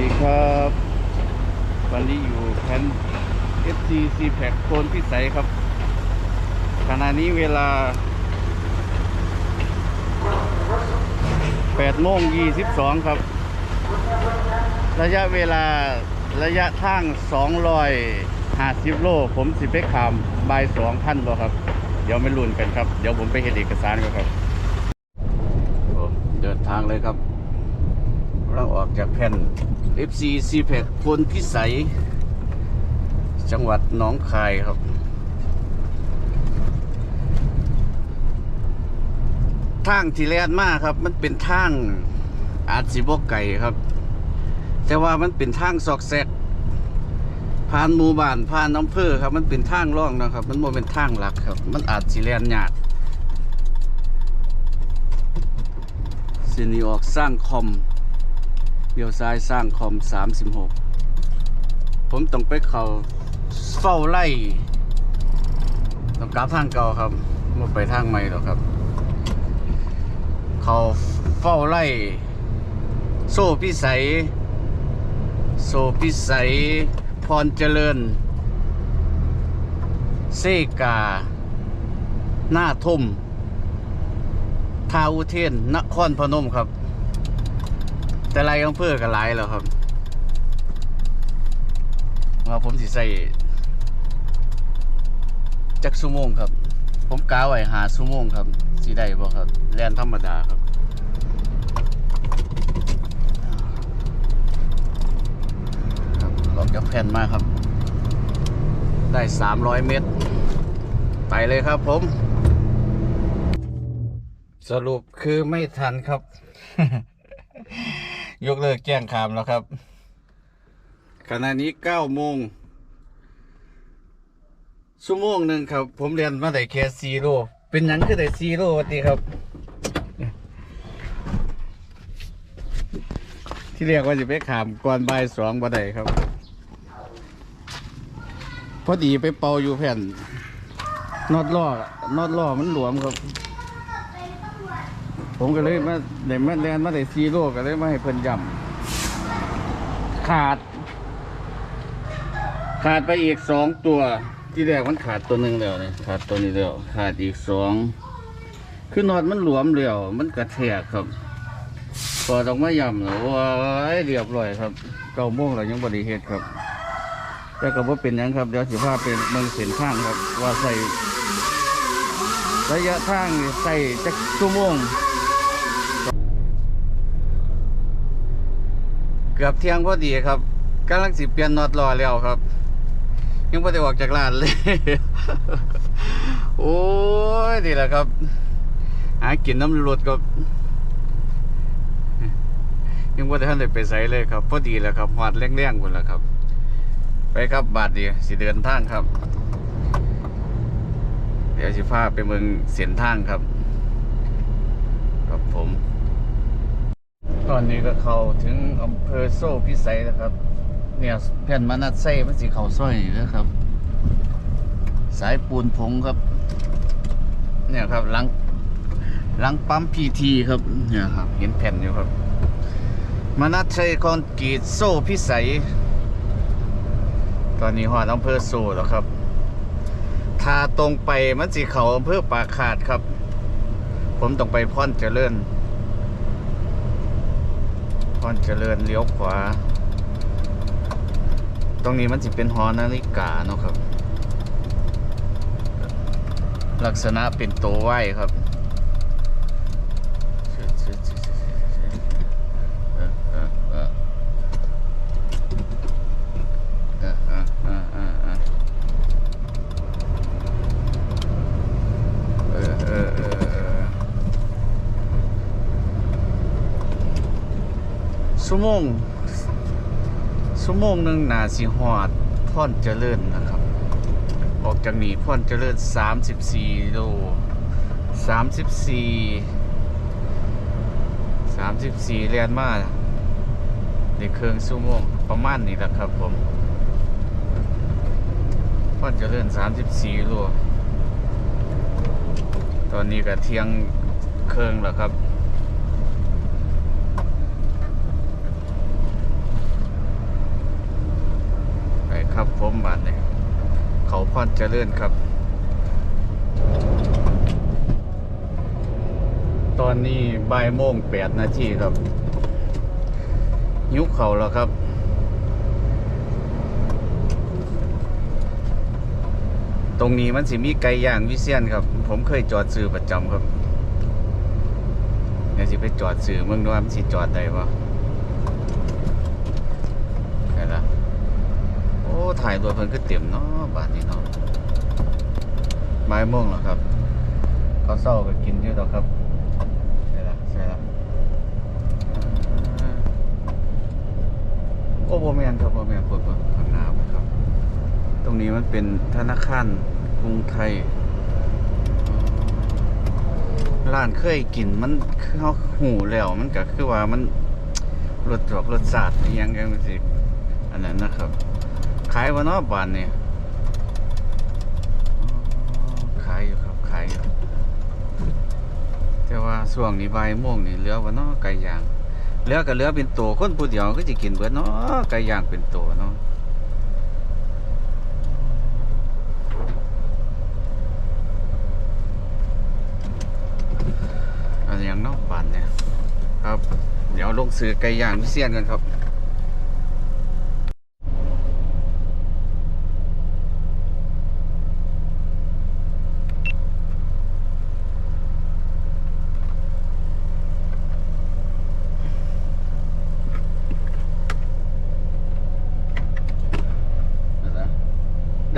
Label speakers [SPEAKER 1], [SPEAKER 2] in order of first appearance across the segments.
[SPEAKER 1] ดีครับ วันนี้อยู่แพน FG C p a c โคนพิสัยครับ ขณะนี้เวลา8โมง22 ครับ ระยะเวลาระยะทาง250 โล ผมสิไปขามบาย2,000บ่ครับ เดี๋ยวไม่ลุ้นกันครับ เดี๋ยวผมไปเห็นเอกสารก่อนครับ เดินทางเลยครับ เราออกจากแผ่น FC c p a c พลพิสัย จังหวัดหนองคายครับ ทางที่แลนมากครับ มันเป็นทางอาจสิบกไก่ครับ แต่ว่ามันเป็นทางซอกแซกผ่านหมู่บ้านผ่านอำเภอครับ มันเป็นทางร่องนะครับ มันโมเป็นทางหลักครับ มันอาจสิแลนยากสินีออกสร้างคอม เลี้ยวซ้ายสร้างคอม 36 ผมต้องไปเขาเฝ้าไล่ต้องกลับทางเก่าครับไม่ไปทางใหม่หรอกครับ เขาเฝ้าไล่ โซ่พิสัย โซ่พิสัย พรเจริญ เซกา หน้าทุ่มทาอุเทนนครพนมครับ แต่ไรอำเภอก็หลายแล้วครับว่าผมสิใส่จักชั่วโมงครับ ผมกาไว้หาชั่วโมงครับสิได้บ่ครับแลนธรรมดาครับครับลองจากแผ่นมาครับ ได้ 300 เมตร ไปเลยครับผม สรุปคือไม่ทันครับ ยกเลิกแจ้งคามแล้วครับ ขณะนี้เก้าโมงชั่วโมงหนึ่งครับ ผมเรียนมาได้แค่ซีโร่เป็นยังคือได้ซีโร่วัดีครับ ที่เรียกว่าจะไปขามก่อนบ่ายสองบ่ได้ครับ พอดีไปเป่าอยู่แผ่นนอดล่อนอดล่อมันหลวมครับ ผมก็เลยมาได้มาแลนมาได้ซีโร่ก็เลยมาให้เพิ่นย่ำขาด ขาดไปอีกสองตัว ที่แรกมันขาดตัวหนึ่งแล้วเนี่ยขาดตัวนี้แล้วขาดอีกสองคือนอดมันหลวมแล้วมันกระแทกครับพอต้องมาย่ำแล้วว้ายเรียบร้อยครับเก้าโมงแล้วยังบริเหตุครับ แต่ก็บ่าเป็นยังครับเดี๋ยวสิพาเป็นเมืองเส้นทางครับว่าใส่ระยะทางใส่จักชั่วโมง เกือบเที่ยงพอดีครับกำลังสิเปลี่ยนน็อตรอแล้วครับ ยังไม่ได้ออกจากร้านเลย โอ้ยนี่แหละครับ หากินน้ำรถก็ยังไม่ได้ท่านได้ไปใส่เลยครับ พอดีแล้วครับหอดแรงๆหมดแล้วครับ ไปครับบาทเดียวสิเดินทางครับ เดี๋ยวสิพาไปเมืองเสียนทางครับ ครับผม ตอนนี้ก็เข้าถึงอำเภอโซ่พิสัยแล้วครับ เนี่ยแผ่นมานัดไส้มันสีเขาสร้อยนะครับ สายปูนผงครับ เนี่ยครับหลังหลังปั๊มพีทีครับเนี่ยครับ เห็นแผ่นอยู่ครับมานัดไส้คอนกรีตโซ่พิสัย ตอนนี้หอดอำเภอโซ่แล้วครับทาตรงไปมันสีเขาอำเภอปากขาดครับ ผมต้องไปพ่อนเจริญ รเจริญเลี้ยวขวา ตรงนี้มันจะเป็นหอนาฬิกาเนาะครับ ลักษณะเป็นตัวไหวครับ ชั่วโมงชั่วโมงหนึ่งนาสิหอดพ่อนเจริญนะครับ ออกจากนี้พ่อนเจริญ 34 โล 34 34เรียนมาในเครื่องชั่วโมงประมาณนี้แหละครับผมพ่อนเจริญ 34 โล ตอนนี้ก็เที่ยงเครื่องแล้วครับ รเจริญครับ ตอนนี้บ่ายโมงแปดนาทีครับ ยุคเขาแล้วครับตรงนี้มันสิมีไก่ย่างวิเซียนครับ ผมเคยจอดซื้อประจำครับ เดี๋ยวสิไปจอดซื้อเมืองดูว่ามันสิจอดได้ปะใช่ละโอ้ ถ่ายตัวเพิ่นคือเต็มเนาะบาทนี้เนาะบ่ายโมงแล้วครับเขาเศร้าก็กินอยู่ดอครับใช่ละใช่ละโอ้โบแมนครับโบแมนเปิดเปิดข้างหน้าครับ ตรงนี้มันเป็นธนาคารกรุงไทยร้านเคยกินมันเขาหูแล้วมันก็คือว่ามันรสจอกรสชาติอิหยังกันสิอันนั้นนะครับ ขายวันนอบานเนี่ยขายอยู่ครับขายอยู่แต่ว่าช่วงนี้บ่ายโมงนี่เหลือวันนอไก่ย่างเหลือก็เหลือเป็นตัวคนผู้เดียวก็จะกินเบิดเนาะไก่ย่างเป็นตัวเนาะอันยังนอกบ้านเนี่ยครับ เดี๋ยวลงซื้อไก่ย่างพิเศษกันครับ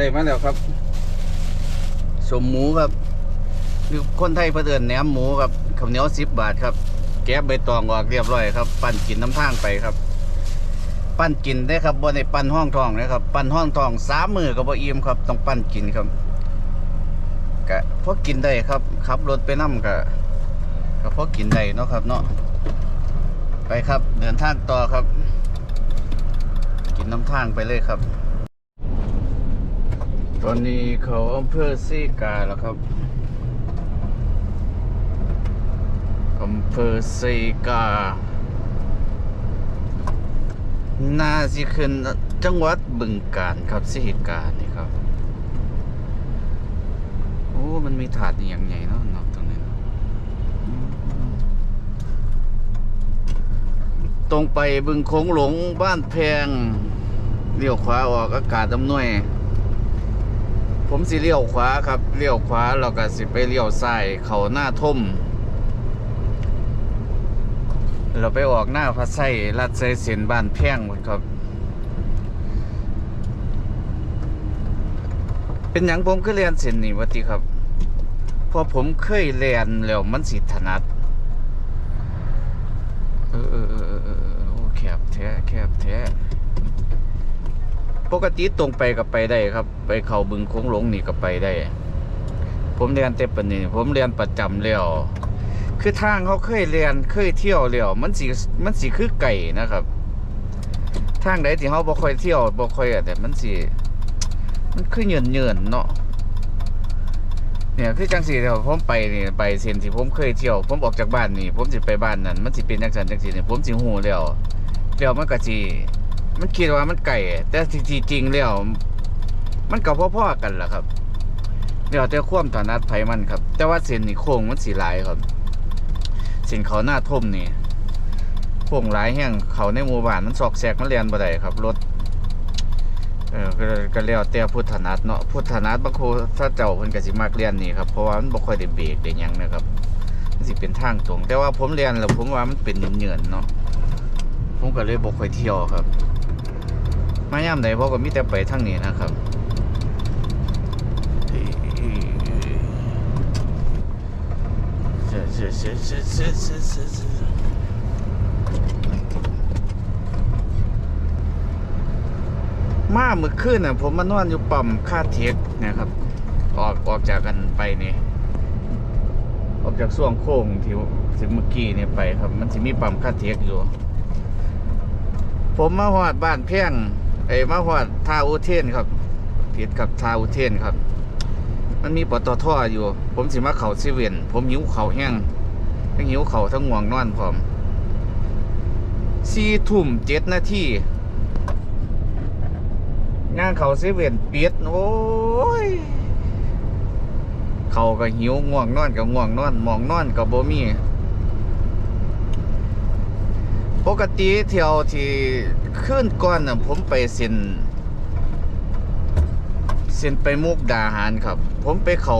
[SPEAKER 1] ได้มาแล้วครับ สมหมูครับคือคนไทยเพื่นเอินแหนมหมูครับข้าวเหนียวสิบบาทครับ แกะใบตองออกเรียบร้อยครับ ปั้นกินน้ำทางไปครับ ปั้นกินได้ครับบนในปั้นห้องทองนะครับ ปั้นห้องทองสามมือกับบ่อิ่มครับ ต้องปั้นกินครับกะพอกินได้ครับขับรถไปนั่กะก็พอกินได้เนาะครับเนาะไปครับเดินทางต่อครับ กินน้ำทางไปเลยครับ ตอนนี้เขาอำเภอซีกาแล้วครับอำเภอซีกา น่าสิขึ้นจังหวัดบึงกาฬครับซีกานี่ครับ โอ้ มันมีถาดอย่างใหญ่เนาะนาะตรงนี้ ตรงไปบึงโขงหลงบ้านแพงเลี้ยวขวาออกอากาศอำนวย ผมสิเลี้ยวขวาครับเลี้ยวขวาเราก็สิไปเลี้ยวซ้ายเขาหน้าทุ่มเราไปออกหน้าพระไส้ลัดไส้เสียนบ้านแพงหมดครับ เป็นอย่างผมก็เรียนเส้นนี่วะติครับพอผมเคยเรียนแล้วมันสิถนัดเออเออเออเออเออเออโอ้แคบแท้แคบแท้ ปกติตรงไปก็ไปได้ครับ ไปเขาบึงโค้งหลงนี่ก็ไปได้ ผมเรียนเต็ปนี่ผมเรียนประจำแล้วคือทางเขาเคยเรียนเคยเที่ยวแล้วมันสิมันสิคือไก่นะครับ ทางใดที่เขาบ่ค่อยเที่ยวบ่ค่อยอะแต่มันสิมันคือเหยินเยินเนาะเนี่ยคือจังสีเดียวผมไปนี่ไปเส้นที่ผมเคยเที่ยว ผมออกจากบ้านนี่ ผมสิไปบ้านนั้นมันสิเป็นจังซั่นจังซี่นี่ยผมสิฮู้แล้วแล้วมันก็สิ มันคิดว่ามันไก่แต่จริงๆแล้วมันก็พ่อๆกันแหละครับเดี๋ยวแต่ความถนัดไผมันครับ แต่ว่าเส้นนี่โค้งมันสีหลายครับเส้นเขาหน้าท่มนี่โค้งหลายแห้งเขาในหมู่บ้านมันซอกแซกมันเรียนบ่ได้ครับรถเออก็ก็แล้วแต่พุทธนัดเนาะพุทธนัดบางโคถ้าเจ้าเพิ่นก็สิมักเรียนนี่ครับเพราะว่ามันบ่ค่อยได้เบรกได้หยังนะครับมันสิเป็นทางตรง แต่ว่าผมเรียนแล้วผมว่ามันเป็นเหนื่อยๆเนาะผมก็เลยบอกค่อยเที่ยวครับ มายามใดเพราะก็มีแต่ไปทางนี้นะครับมาเมื่อคืนน่ะ ผมมานอนอยู่ปั๊มค่าเทคนะครับ ออกออกจากกันไปนี่ออกจากส่วงโค้งที่ที่เมื่อกี้นี่ไปครับ มันจะมีปั๊มค่าเทคอยู่ ผมมาหอดบ้านเพียง ไอ้มาหอดท่าอุเทนครับผิดกับท่าอุเทนครับ มันมีปตทอยู่ ผมสิมาเขาเซเวนผมหิวเขาแห้งทั้งหิวเขาทั้งง่วงนอนพร้อมสี่ทุ่มเจ็ดนาทีย่างเขาเซเว่นปิดโอ้ยเขาก็หิวง่วงนอนก็ง่วงนอนมองนอนก็บ่มี ปกติเที่ยวที่ขึ้นก่อนน่ะผมไปเซ็นเซ็นไปมุกดาหารครับ ผมไปเขา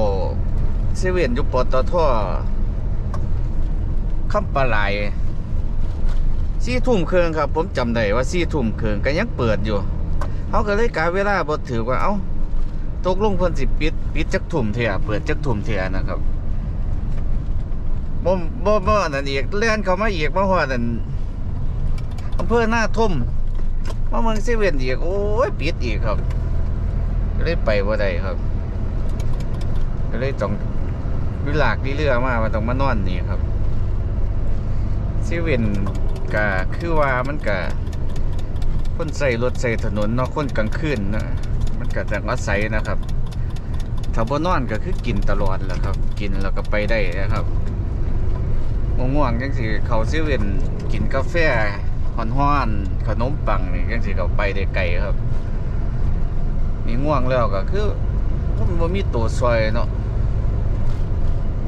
[SPEAKER 1] เซเว่นอยู่ปตทคำปลาไหลสี่ทุ่มเครึ่งครับ ผมจำได้ว่าสี่ทุ่มเครึ่งก็ยังเปิดอยู่เขาก็เลยกาเวลาบ่ถือว่าเอ้าตกลงเพิ่นสิปิดปิดจักทุ่มเทียเปิดจักทุ่มเทียนะครับบ่บ่บ่นั่นอีกเลื่อนเขามาอีกมาฮอดนั่น อำเภอหน้าทุ่มมาเมืองเซเว่นอีกโอ้ยปิดอีกครับ ก็เลยไปบ่าได้ครับ ก็เลยต้องวิลากวิเรือมาว่าต้องมานอนนี่ครับเซเว่นก็คือว่ามันก็คนใส่รถใส่ถนนเนาะคนกลางคืนนะมันก็จะอาศัยนะครับถ้าบ่นอนก็คือกินตลอดแหละครับ กินแล้วก็ไปได้นะครับง่วงๆจังสิเขาเซเว่นกินกาแฟ ฮ้อนขนมปังนี่จังสิเขาไปได้ไกลครับ นี่ง่วงแล้วก็คือมันบ่มีตัวซอยเนาะ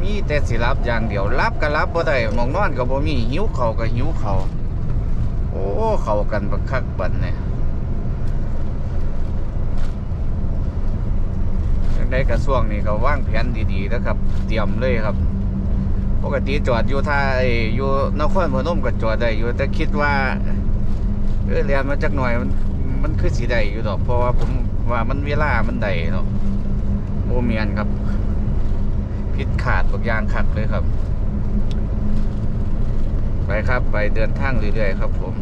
[SPEAKER 1] มีแต่สิรับอย่างเดียวรับก็รับบ่ได้มองนอนก็บ่มีหิวเขาก็หิวเขาโอ้เขากันบักคักบัดเนี่ยในกระทรวงนี่ก็วางแผนดีๆนะครับ เตรียมเลยครับ ปกติจอดอยู่ท่าอยู่นครพนมก็จอดได้อยู่แต่คิดว่าเออเรียนมาจากหน่อยมันมันคือสีใดอยู่ดอก เพราะว่าผมว่ามันเวลามันใดเนาะโมเมียนครับ พิษขาดบางอย่างขัดเลยครับ ไปครับ ไปเดินทางเรื่อยๆครับผม